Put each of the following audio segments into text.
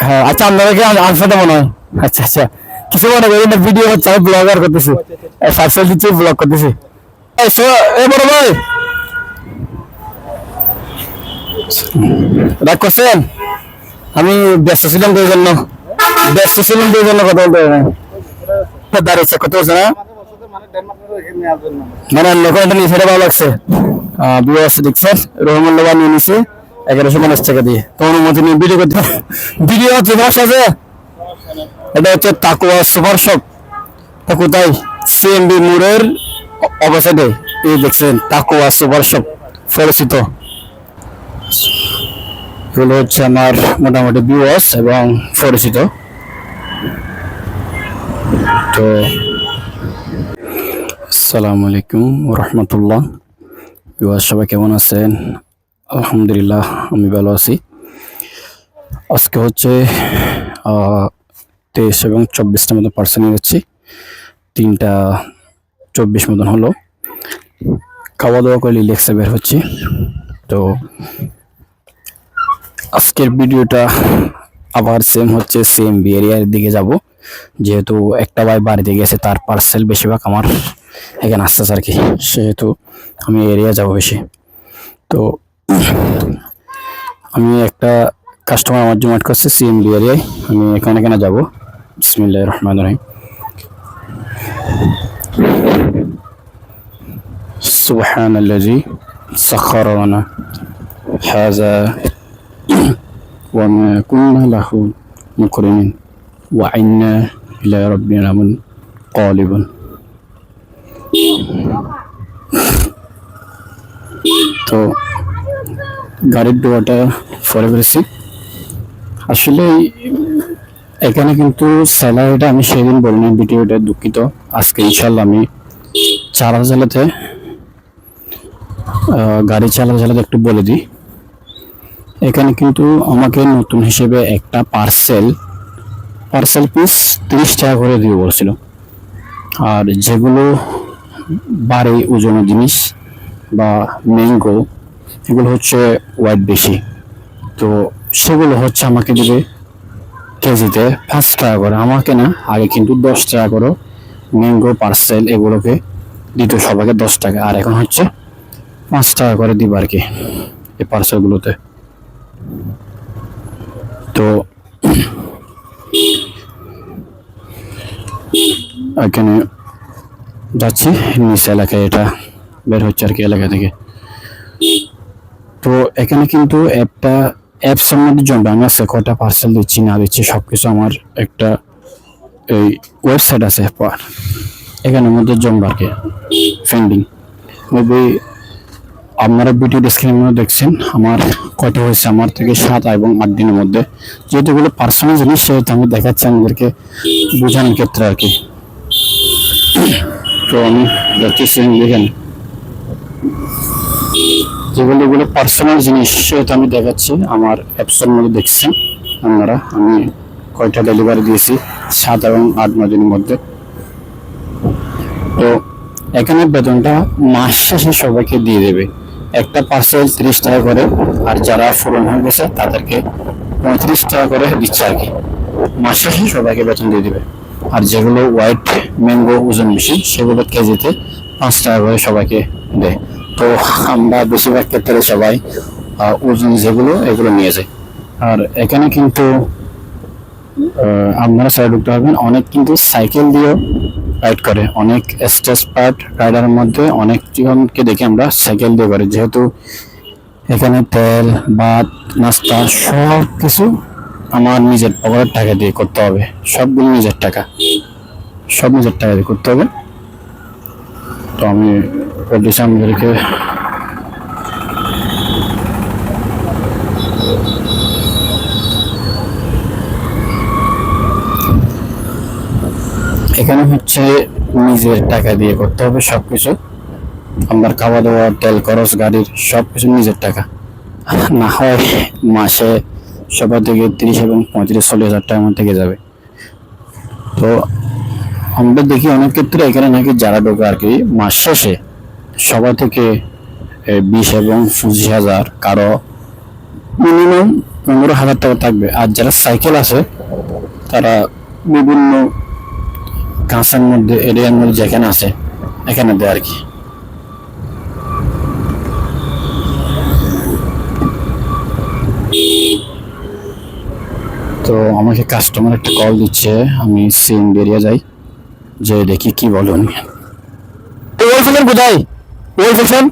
হ্যাঁ আচ্ছা আনসারটা মনে হয় আচ্ছা আচ্ছা। কিছু মনে করি না ভিডিও হচ্ছে আমি ব্লগার করতেছি। পার্সেল দিচ্ছি ব্লগ করতেছি। এই শো- এ বড় ভাই। রাগ করছেন? আমি ব্যস্ত ছিলাম এই জন্য। ব্যস্ত ছিলাম এই জন্য কথা বলতে পারি না দাঁড়িয়েছে কত বলছে না? মানে জন্য। মানে লোকটা নিয়ে সেটা ভালো লাগছে। বিএস দেখছেন রহমান লোবা নিয়ে নিছে এগারোশো পঞ্চাশ টাকা দিয়ে। তো অনুমতি নিয়ে ভিডিও করতে ভিডিও হচ্ছে সমস্যা আছে। এটা হচ্ছে তাকুয়া সুপার শপ। তা কোথায় সিএমবি মোড়ের অবসাইডে এই দেখছেন, তাকুয়া সুপার শপ, পরিচিত। এগুলো হচ্ছে আমার মোটামুটি বিওয়াস এবং পরিচিত। তো আসসালামু আলাইকুম রহমতুল্লাহ। বিবাহ সবাই কেমন আছেন? আলহামদুলিল্লাহ, আমি ভালো আছি। আজকে হচ্ছে তেইশ এবং চব্বিশটার মতো পার্সেন্ট নিয়েছি তিনটা চব্বিশ মতন হলো। খাওয়া দাওয়া করে রিল্যাক্সে বের হচ্ছি। তো আজকের ভিডিওটা আবার সেম হচ্ছে সেম এরিয়ার দিকে যাব। যেহেতু একটা ভাই বাড়িতে গেছে, তার পার্সেল বেশিরভাগ আমার এখানে আসতেছে আর কি। সেহেতু আমি এরিয়া যাব বেশি। তো আমি একটা কাস্টমার আমার জন্য অ্যাড করছে সিএমডি এরিয়ায় আমি এখানে এখানে যাবো বিসমিল্লাহ রহমান রহিম سبحان الذي سخر لنا هذا وما كنا له مقرنين وعنا إلى ربنا منقلبون তো গাড়ির ডোয়াটা ফলে ফেলেছি। আসলে এখানে কিন্তু স্যালারিটা আমি সেদিন বলিনি, ভিডিওটা দুঃখিত। আজকে ইনশাল্লাহ আমি চালা চালাতে গাড়ি চালা চালাতে একটু বলে দিই। এখানে কিন্তু আমাকে নতুন হিসেবে একটা পার্সেল পার্সেল পিস তিরিশ টাকা করে দিয়ে বলছিল। আর যেগুলো বাড়ি ওজনের জিনিস বা ম্যাঙ্গো এগুলো হচ্ছে ওয়েট বেশি। তো সেগুলো হচ্ছে আমাকে দেবে কেজিতে পাঁচ টাকা করে। আমাকে না, আগে কিন্তু দশ টাকা করে ম্যাঙ্গো পার্সেল এগুলোকে দিত সবাইকে দশ টাকা। আর এখন হচ্ছে পাঁচ টাকা করে দিব আর কি এই পার্সেলগুলোতে তো এখানে যাচ্ছি, নিচে এলাকায় এটা বের হচ্ছে আর কি এলাকা থেকে। তো এখানে কিন্তু একটা অ্যাপস এর মধ্যে জমবে আছে কটা পার্সেল দিচ্ছি, না দিচ্ছি সব কিছু আমার একটা এই ওয়েবসাইট আছে এখানের মধ্যে জমবে আর কি ফেন্ডিং মেবি আপনারা ভিডিও ডিসক্রিপশনের মধ্যে দেখছেন, আমার কয়টা হয়েছে, আমার থেকে সাত এবং আট দিনের মধ্যে। যেহেতু এগুলো পার্সোনাল জিনিস, সেহেতু আমি দেখাচ্ছি আমাদেরকে বোঝানোর ক্ষেত্রে আর কি। তো আমি সেম দেখেন। যেগুলো এগুলো পার্সোনাল জিনিস সেহেতু আমি দেখাচ্ছি। আমার অ্যাপসের মধ্যে দেখছেন আপনারা। আমি কয়টা ডেলিভারি দিয়েছি? সাত এবং আট নয় দিনের মধ্যে। তো এখানে বেতনটা মাস শেষে সবাইকে দিয়ে দেবে। একটা পার্সেল তিরিশ টাকা করে, আর যারা পূরণ হয়ে গেছে, তাদেরকে পঁয়ত্রিশ টাকা করে দিচ্ছে আর কি। মাস শেষে সবাইকে বেতন দিয়ে দেবে। আর যেগুলো হোয়াইট ম্যাঙ্গো ওজন বেশি সেগুলো কেজিতে পাঁচ টাকা করে সবাইকে দেয়। তো আমরা বেশিরভাগ ক্ষেত্রে সবাই ওজন যেগুলো, এগুলো নিয়ে যাই। আর এখানে কিন্তু আপনারা সাইড ঢুকতে পারবেন, অনেক কিন্তু সাইকেল দিয়েও রাইড করে। অনেক স্টেজ পার্ট রাইডারের মধ্যে অনেক জনকে দেখে আমরা সাইকেল দিয়ে করে। যেহেতু এখানে তেল, ভাত, নাস্তা সব কিছু আমার নিজের পকেটের টাকা দিয়ে করতে হবে। সবগুলো নিজের টাকা। সব নিজের টাকা দিয়ে করতে হবে। তো আমি আমাদেরকে এখানে হচ্ছে নিজের টাকা দিয়ে করতে হবে সবকিছু। আমার খাওয়া দাওয়া তেল খরচ, গাড়ির সবকিছু নিজের টাকা। না হয় মাসে সবার থেকে তিরিশ এবং পঁয়ত্রিশ, চল্লিশ হাজার মধ্যে থেকে যাবে। তো আমরা দেখি অনেক ক্ষেত্রে এখানে নাকি যারা ঢোকে আর কি, মাস শেষে সবার থেকে বিশ এবং পঁচিশ হাজার কারও মিনিমাম পনেরো হাজার টাকা থাকবে। আর যারা সাইকেল আছে, তারা বিভিন্ন কাঁচার মধ্যে এরিয়ার মধ্যে যেখানে আছে, এখানে দেয় আর কি। তো আমাকে কাস্টমার একটা কল দিচ্ছে, আমি সিম বেরিয়ে যাই, যে দেখি কি বলুন কোথায়? ওয়াল ফ্যাশন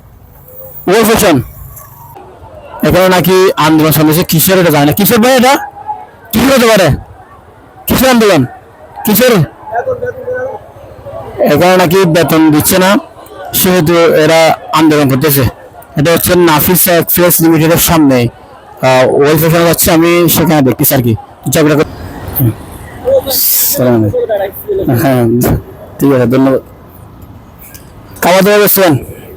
ওয়াল ফ্যাশন এখানে নাকি আন্দোলন চলেছে। কিসের এটা জানি না। কিসের ভাই এটা? কিসের হতে পারে? কিসের আন্দোলন? কিসের? এখানে নাকি বেতন দিচ্ছে না, সেহেতু এরা আন্দোলন করতেছে। এটা হচ্ছে নাফিস এক্সপ্রেস লিমিটেডের সামনে। ওয়াল ফ্যাশন যাচ্ছে আমি সেখানে দেখতেছি আর কি। হ্যাঁ ঠিক আছে, ধন্যবাদ। খাওয়া দাওয়া ফুল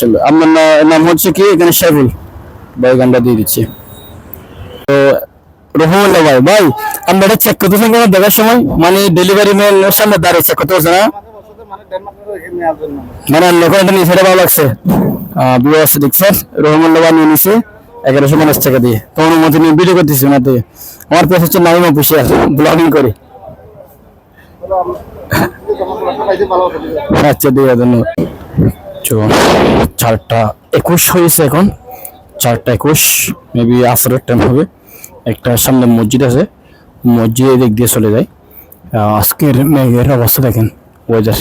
আসলে। আপনার নাম হচ্ছে কি? এখানে সাইফুল ভাই দিয়ে দিচ্ছি। তো রহমুল্লাহ ভাই ভাই, আমরা এটা চেক করতেছেন কেন দেখার সময়? মানে ডেলিভারি ম্যান সামনে দাঁড়িয়ে চেক করতে হচ্ছে না? মানে ডেনমার্ক থেকে এখানে নেওয়ার জন্য মানে লোক এটা নিয়ে সেটা ভালো লাগছে। বিবাস দেখছেন রহমুল্লাহ ভাই নিয়ে নিছে এগারোশো পঞ্চাশ টাকা দিয়ে। তো অনুমতি নিয়ে ভিডিও করতেছি ওনাতে। আমার পেশ হচ্ছে নাইম অফিসিয়াল ব্লগিং করি। আমরা আচ্ছা ঠিক ধন্যবাদ তো চারটা একুশ হয়েছে এখন। চারটা একুশ মেবি আসরের টাইম হবে। একটা সামনে মসজিদ আছে মসজিদের দিক দিয়ে চলে যায় আজকের মেঘের অবস্থা দেখেন, ওয়েদার।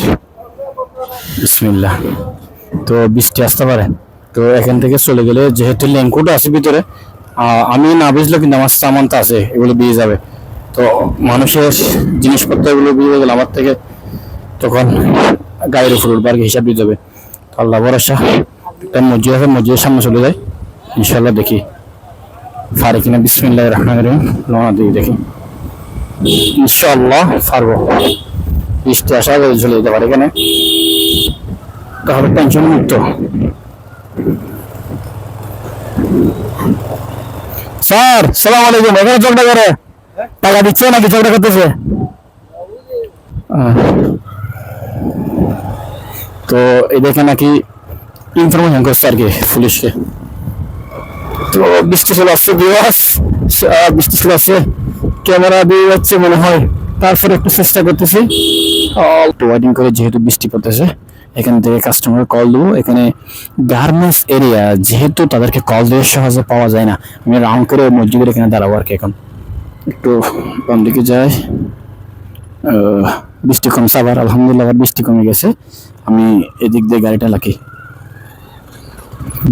বিসমিল্লাহ। তো বৃষ্টি আসতে পারে। তো এখান থেকে চলে গেলে যেহেতু লেঙ্কুট আছে ভিতরে আমি না বুঝলেও কিন্তু আমার সামান তো আছে, এগুলো দিয়ে যাবে। তো মানুষের জিনিসপত্র এগুলো দিয়ে গেলে আমার থেকে তখন গাড়ির উপর উঠবার হিসাব দিতে হবে। আল্লাহ ভরসা। একটা মসজিদ আছে, মসজিদের সামনে চলে যায়। ইনশাল্লাহ দেখি। পারে কিনা বিসমিল্লাহ রহমান রহিম। লোনা দিয়ে দেখি ইনশাল্লাহ পারব। বৃষ্টি আসা আগে চলে যেতে পারে এখানে। তাহলে টেনশন মুক্ত। স্যার, সালাম আলাইকুম। এখানে ঝগড়া করে। টাকা দিচ্ছে নাকি ঝগড়া করতেছে। তো এদেরকে নাকি ইনফরমেশন করছে আর কি পুলিশকে। তো বৃষ্টি চলে আসছে বিবাস বৃষ্টি চলে আসছে। ক্যামেরা দিয়ে যাচ্ছে মনে হয়। তারপরে একটু চেষ্টা করতেছি। ওয়েটিং করে যেহেতু বৃষ্টি পড়তেছে, এখান থেকে কাস্টমার কল দেবো। এখানে গার্মেন্টস এরিয়া যেহেতু তাদেরকে কল দিয়ে সহজে পাওয়া যায় না, আমি রাউন্ড করে মসজিদের এখানে দাঁড়াবো আর কি এখন। একটু বাম দিকে যাই বৃষ্টি কমছে আবার আলহামদুলিল্লাহ আবার বৃষ্টি কমে গেছে। আমি এদিক দিয়ে গাড়িটা লাকি।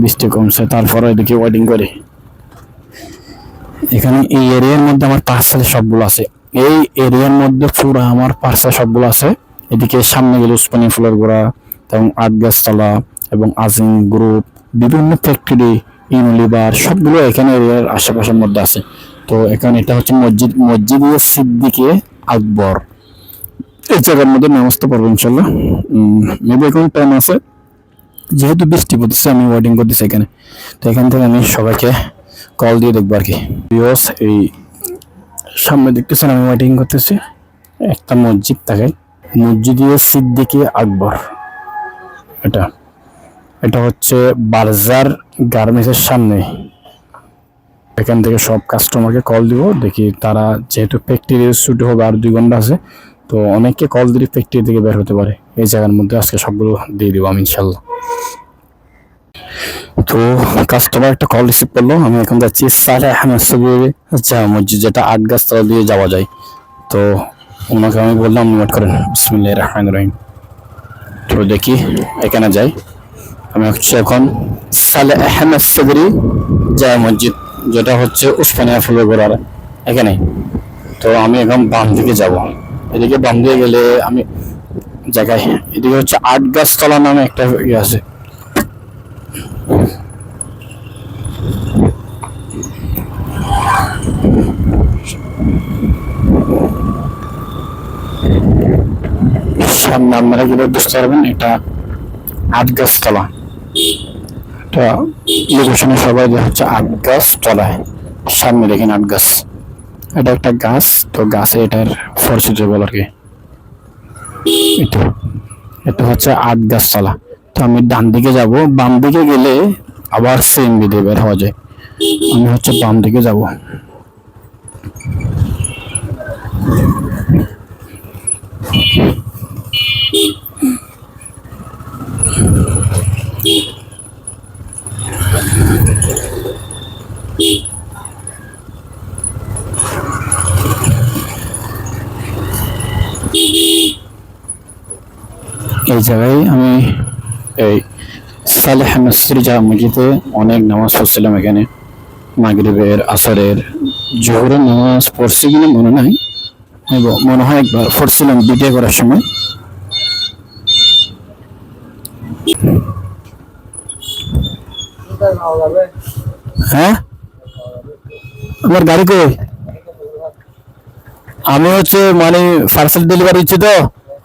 বৃষ্টি কমছে, তারপরে এদিকে ওয়েটিং করি। এখানে এই এরিয়ার মধ্যে আমার পার্সেল সবগুলো আছে। এই এরিয়ার মধ্যে পুরো আমার পার্সেল সবগুলো আছে। এদিকে সামনে গেলে উসমানী ফুলের গোড়া এবং আট গাছতলা এবং আজিম গ্রুপ বিভিন্ন ফ্যাক্টরি ইউনিলিভার সবগুলো এখানে এরিয়ার আশেপাশের মধ্যে আছে। তো এখানে এটা হচ্ছে মসজিদ মসজিদ সিদ্দিকে আকবর। এই জায়গার মধ্যে নামাজটা পড়ব ইনশাল্লাহ। মেবি এখন টাইম আছে। যেহেতু বৃষ্টি পড়তেছে, আমি ওয়েটিং করতেছি এখানে। তো এখান থেকে আমি সবাইকে কল দিয়ে দেখব আর কি। বিকজ এই সামনে দেখতেছেন আমি ওয়েটিং করতেছি। একটা মসজিদ থাকে মসজিদে সিদ্দিকি আকবর। এটা। এটা হচ্ছে বারজার গার্মেন্টসের সামনে। এখান থেকে সব কাস্টমারকে কল দিব। দেখি তারা যেহেতু ফ্যাক্টরি ছুটি হবে আর দুই ঘণ্টা আছে তো অনেককে কল দিলে ফ্যাক্টরি থেকে বের হতে পারে। এই জায়গার মধ্যে আজকে সবগুলো দিয়ে দিব আমি, ইনশাল্লাহ। তো কাস্টমার একটা কল রিসিভ করল, আমি এখন যাচ্ছি সালে আহমেদ আচ্ছা মসজিদ, যেটা আট গাছতলা দিয়ে যাওয়া যায়। তো ওনাকে আমি বললাম নোট করেন। বিসমিল্লাহ রহমান রহিম। তো দেখি, এখানে যাই। আমি হচ্ছে এখন সালে আহমেদ সবরি যায় মসজিদ, যেটা হচ্ছে উসমানিয়া ফুলের গোড়ার এখানে তো আমি এখন বাম দিকে যাব। এদিকে বাম গেলে আমি জায়গায়, এদিকে হচ্ছে আট গাছতলা নামে একটা ইয়ে আছে। সামনে আপনারা যেটা বুঝতে পারবেন, এটা আট গাছতলা। এটা লোকেশনে সবাই হচ্ছে আট গাছ তলায় সামনে দেখেন আট গাছ। এটা একটা গাছ, তো গাছে এটার ফরসিটে বল আর কি। এটা হচ্ছে আট গাছ চালা তো আমি ডান দিকে যাব, বাম দিকে গেলে আবার সেম বিদে বের হওয়া যায়। আমি হচ্ছে বাম দিকে যাব। এই জায়গায় আমি এই সালেহ মসজিদ যা মসজিদে অনেক নামাজ পড়ছিলাম এখানে। মাগরিবের, আসরের, জোহরের নামাজ পড়ছি কিনা মনে নাই। মনে হয় একবার পড়ছিলাম ভিডিও করার সময়। হ্যাঁ? আমার গাড়ি কই? আমি হচ্ছে মানে পার্সেল ডেলিভারি হচ্ছে তো।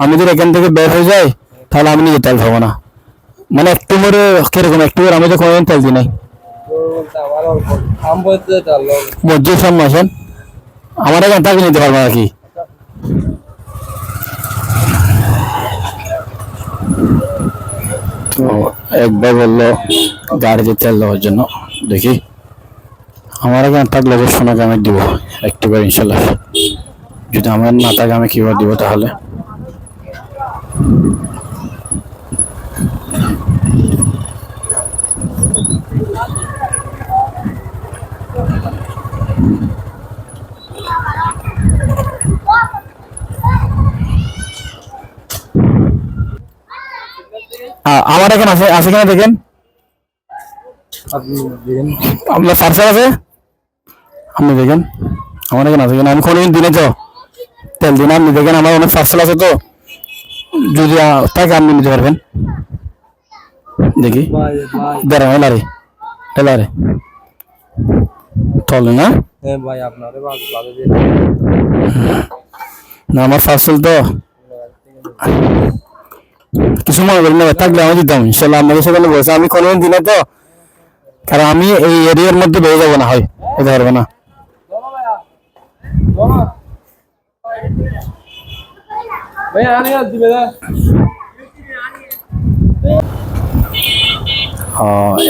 আমি যদি এখান থেকে বের হয়ে যাই তাহলে আমি নিজে তেল খাব না। মানে একটু করে কীরকম একটু করে আমি তো কোনোদিন তেল দিই নাই। চাললো সামনে আসেন আমার এখান থেকে নিতে পারব আর কি তো একবার বলল, গাড়িতে তেল দেওয়ার জন্য, দেখি। আমার এখানে থাকলে যে সোনাকে আমি দিব, একটু করে ইনশাল্লাহ। যদি আমার না থাকে, আমি কীভাবে দিব তাহলে? আমার এখন আছে আছে কিনা দেখেন। আপনার পার্সেল আছে? আপনি দেখেন। আমার এখন আছে কিনা। আমি কোনোদিন দিনে তো তেল দিন আপনি দেখেন আমার অনেক পার্সেল আছে তো। যদি থাকে আপনি নিতে পারবেন। দেখি। ভাই ভাই দাঁড়া এলারে এলারে তলে না আমার পার্সেল তো কিছু মনে না, থাকলে আমি দিতাম, ইনশাল্লাহ আপনাদের সকালে বলছে। আমি কোনোদিন দিনে তো, কারণ আমি এই এরিয়ার মধ্যে বেরিয়ে যাব না হয় যেতে পারব না।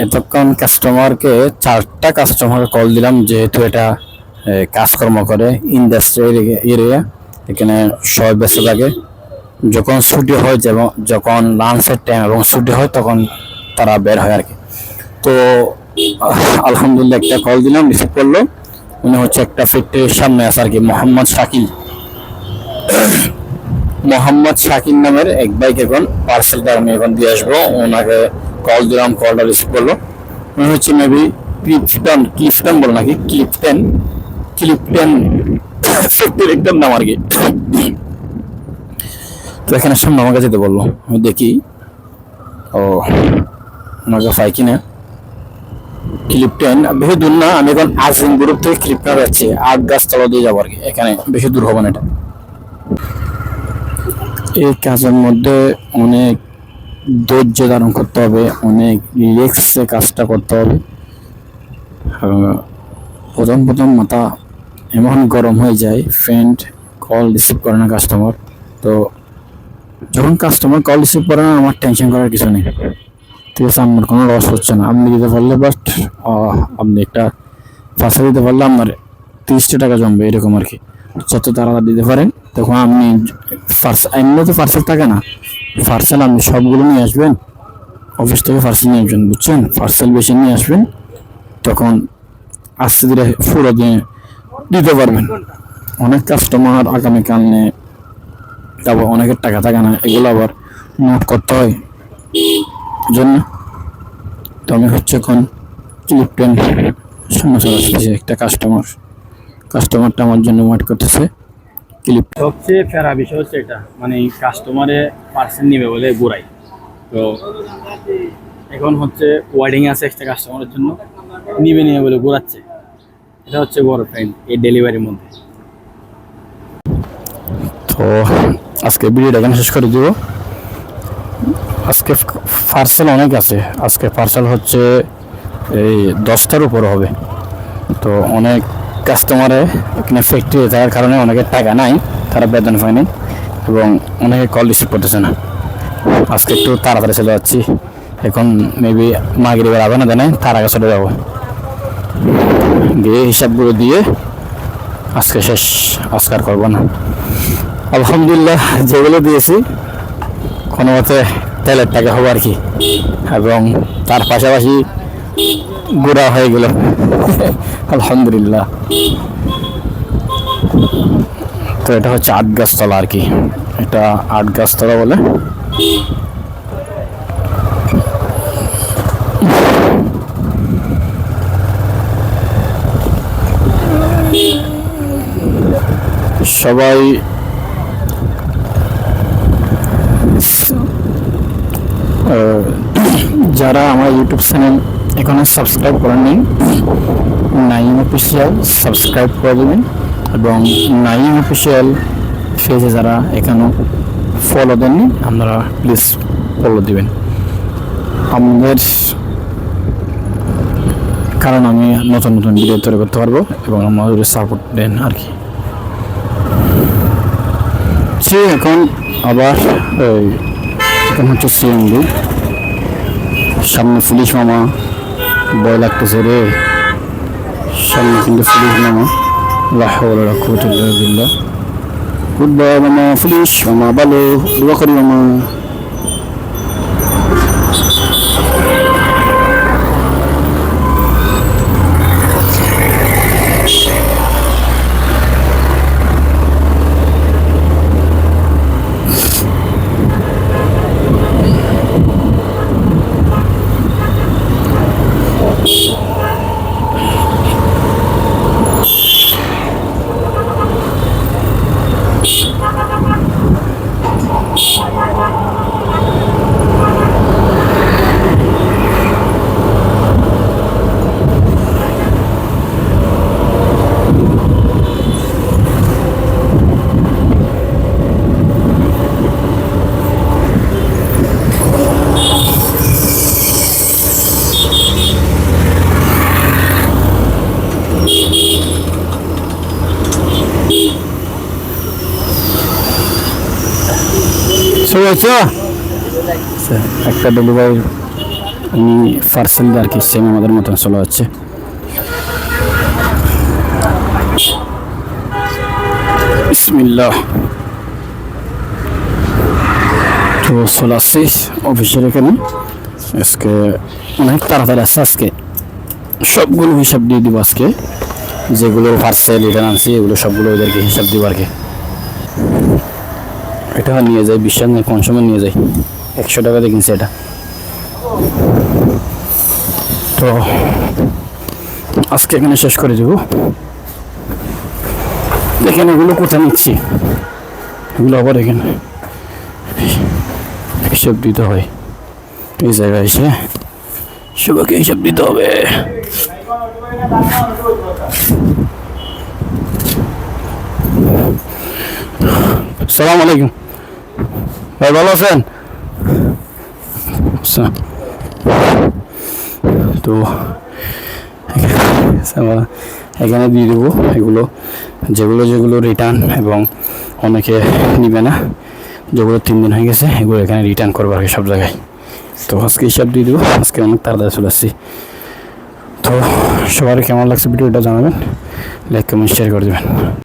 এতক্ষণ কাস্টমারকে চারটা কাস্টমার কল দিলাম, যেহেতু এটা কাজকর্ম করে ইন্ডাস্ট্রি এরিয়া এখানে সবাই ব্যস্ত থাকে। যখন ছুটি হয় যেমন, যখন লাঞ্চের টাইম এবং ছুটি হয় তখন তারা বের হয় আর কি তো, আলহামদুলিল্লাহ একটা কল দিলাম রিসিভ করল। উনি হচ্ছে একটা ফ্যাক্টরির সামনে আছে আর কি মোহাম্মদ শাকিল। মোহাম্মদ শাকির নামের এক বাইক এখন পার্সেলটা আমি এখন দিয়ে আসব। ওনাকে কল দিলাম কলটা রিসিভ করল। উনি হচ্ছে মেবি ক্লিপটন ক্লিপটন বলো নাকি? ক্লিপটেন ক্লিপটেন ফ্যাক্টরির একদম নাম আর কি তো এখানে সামনে আমাকে যেতে বলল। আমি দেখি। ও ওনাকে পাই কিনা। ক্লিপটেন বেশি দূর না, আমি এখন আজিম গ্রুপ থেকে ক্লিপটা যাচ্ছি। আট গাছ তলা দিয়ে যাব আর কি। এখানে বেশি দূর হবে না এটা। এই কাজের মধ্যে অনেক ধৈর্য ধারণ করতে হবে, অনেক রিল্যাক্সে কাজটা করতে হবে। প্রথম প্রথম মাথা এমন গরম হয়ে যায় ফ্রেন্ড কল রিসিভ করে না কাস্টমার তো যখন কাস্টমার কল রিসিভ করে না আমার টেনশন করার কিছু নেই। ঠিক আছে, আমার কোনো লস হচ্ছে না। আপনি দিতে পারলে বাট আপনি একটা পাশে দিতে পারলে আপনার তিরিশটা টাকা জমবে, এরকম আর কি। যত তাড়াতাড়ি দিতে পারেন তখন আপনি পার্সেল এমনি তো পার্সেল থাকে না। পার্সেল আপনি সবগুলো নিয়ে আসবেন অফিস থেকে পার্সেল নিয়ে আসবেন, বুঝছেন? পার্সেল বেশি নিয়ে আসবেন, তখন আস্তে ধীরে পুরো দিনে দিতে পারবেন। অনেক কাস্টমার আগামীকাল নিয়ে তারপর অনেকের টাকা থাকে না, এগুলো আবার নোট করতে হয়। জন্য তো আমি হচ্ছে এখন ক্লিপটেন সমস্যা আসতেছে একটা কাস্টমার কাস্টমারটা আমার জন্য ওয়েট করতেছে সবচেয়ে ফেরা বিষয় হচ্ছে এটা মানে কাস্টমারে পার্সেল নিবে বলে ঘুরাই তো এখন হচ্ছে ওয়ার্ডিং আছে একটা কাস্টমারের জন্য, নিবে নিবে বলে ঘোরাচ্ছে। এটা হচ্ছে বড় ফ্রেন্ড এই ডেলিভারির মধ্যে। তো আজকে ভিডিওটা এখানে শেষ করে দিব। আজকে পার্সেল অনেক আছে। আজকে পার্সেল হচ্ছে এই দশটার উপর হবে। তো অনেক কাস্টমারে এখানে ফ্যাক্টরি থাকার কারণে অনেকের টাকা নাই, তারা বেতন পায়নি এবং অনেকে কল রিসিভ করতেছে না। আজকে একটু তাড়াতাড়ি চলে যাচ্ছি। এখন মেবি মাগরিবের আবেদন দেয় নাই তার আগে চলে যাব। গিয়ে হিসাবগুলো দিয়ে আজকে শেষ আজকার করব না। আলহামদুলিল্লাহ, যেগুলো দিয়েছি, কোনো মতে তেলের টাকা হবে আর কি। এবং তার পাশাপাশি গুঁড়া হয়ে গেল। আলহামদুলিল্লাহ। তো এটা হচ্ছে আট গাছতলা আর কি। এটা আট গাছতলা বলে। সবাই যারা আমার ইউটিউব চ্যানেল এখনও সাবস্ক্রাইব করেননি নাইম অফিসিয়াল সাবস্ক্রাইব করে দেবেন এবং নাইম অফিসিয়াল পেজে যারা এখনও ফলো দেননি, আপনারা প্লিজ ফলো দিবেন। আমাদের কারণ আমি নতুন নতুন ভিডিও তৈরি করতে পারব এবং আমাদের সাপোর্ট দেন আর কি। সে এখন আবার এখন হচ্ছে সিএমডি সামনে পুলিশ মামা, ভয় লাগতেছে রে। সামনে কিন্তু পুলিশ মামা। রাখুতুল্লাহ গুড বাই মামা, পুলিশ মামা, ভালো, দোয়া করি মামা। একটা ডেলিভারি আমি পার্সেল আর কি সেম আমাদের মতন চলে যাচ্ছে। বিসমিল্লাহ। তো চলে আসছি অফিসের এখানে। আজকে অনেক তাড়াতাড়ি আসছে আজকে। সবগুলো হিসাব দিয়ে দিব আজকে। যেগুলো পার্সেল রিটার্ন আনছি, এগুলো সবগুলো ওদেরকে হিসাব দিব আর কি। এটা নিয়ে যাই, বিশ্বাস নেই, কোন সময় নিয়ে যাই। একশো টাকা কিনছে এটা। তো, আজকে এখানে শেষ করে দেবো। দেখেন এগুলো কোথায় নিচ্ছি? এগুলো আবার এখানে হিসাব দিতে হয়। এই জায়গায় এসে সবাইকে হিসাব দিতে হবে। সালাম আলাইকুম। ভাই, ভালো আছেন? আচ্ছা। তো এখানে- দিয়ে দেবো এগুলো, যেগুলো যেগুলো রিটার্ন এবং অনেকে নিবে না, যেগুলো তিন দিন হয়ে গেছে, এগুলো এখানে রিটার্ন করব আর কি সব জায়গায়। তো আজকে হিসাব দিয়ে দেবো, আজকে অনেক তাড়াতাড়ি চলে আসছি। তো সবার কেমন লাগছে ভিডিওটা জানাবেন লাইক কমেন্ট শেয়ার করে দেবেন।